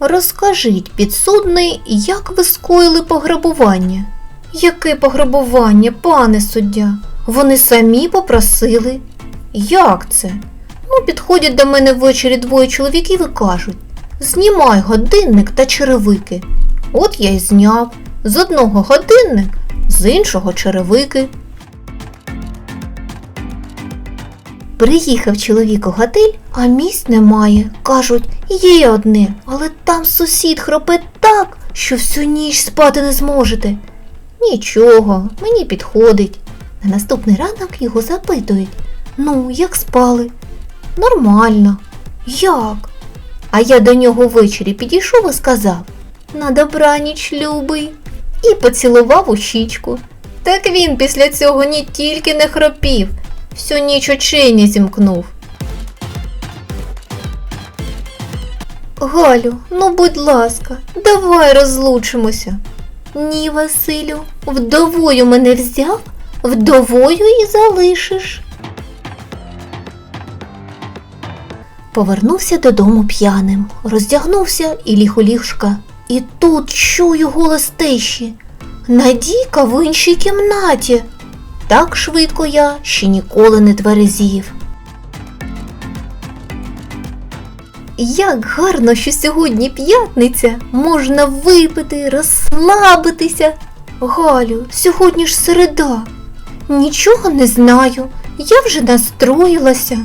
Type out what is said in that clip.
Розкажіть, підсудний, як ви скоїли пограбування? Яке пограбування, пане суддя? Вони самі попросили. Як це? Ну, підходять до мене ввечері двоє чоловіків і кажуть: знімай годинник та черевики. От я й зняв. З одного годинник, з іншого черевики. Приїхав чоловік у готель, а місць немає. Кажуть, є одне, але там сусід хропе так, що всю ніч спати не зможете. Нічого, мені підходить. На наступний ранок його запитують: Ну, як спали? Нормально. Як? А я до нього ввечері підійшов і сказав На добраніч, любий, і поцілував у щічку. Так він після цього не тільки не хропів, всю ніч очей не зімкнув. Галю, ну будь ласка, давай розлучимося. Ні, Василю, вдовою мене взяв, вдовою і залишиш. Повернувся додому п'яним, роздягнувся і ліг у ліжка. І тут чую голос тещі. Надійка в іншій кімнаті. Так швидко я ще ніколи не тверезів. Як гарно, що сьогодні п'ятниця, можна випити, розслабитися. Галю, сьогодні ж середа. Нічого не знаю, я вже настроїлася.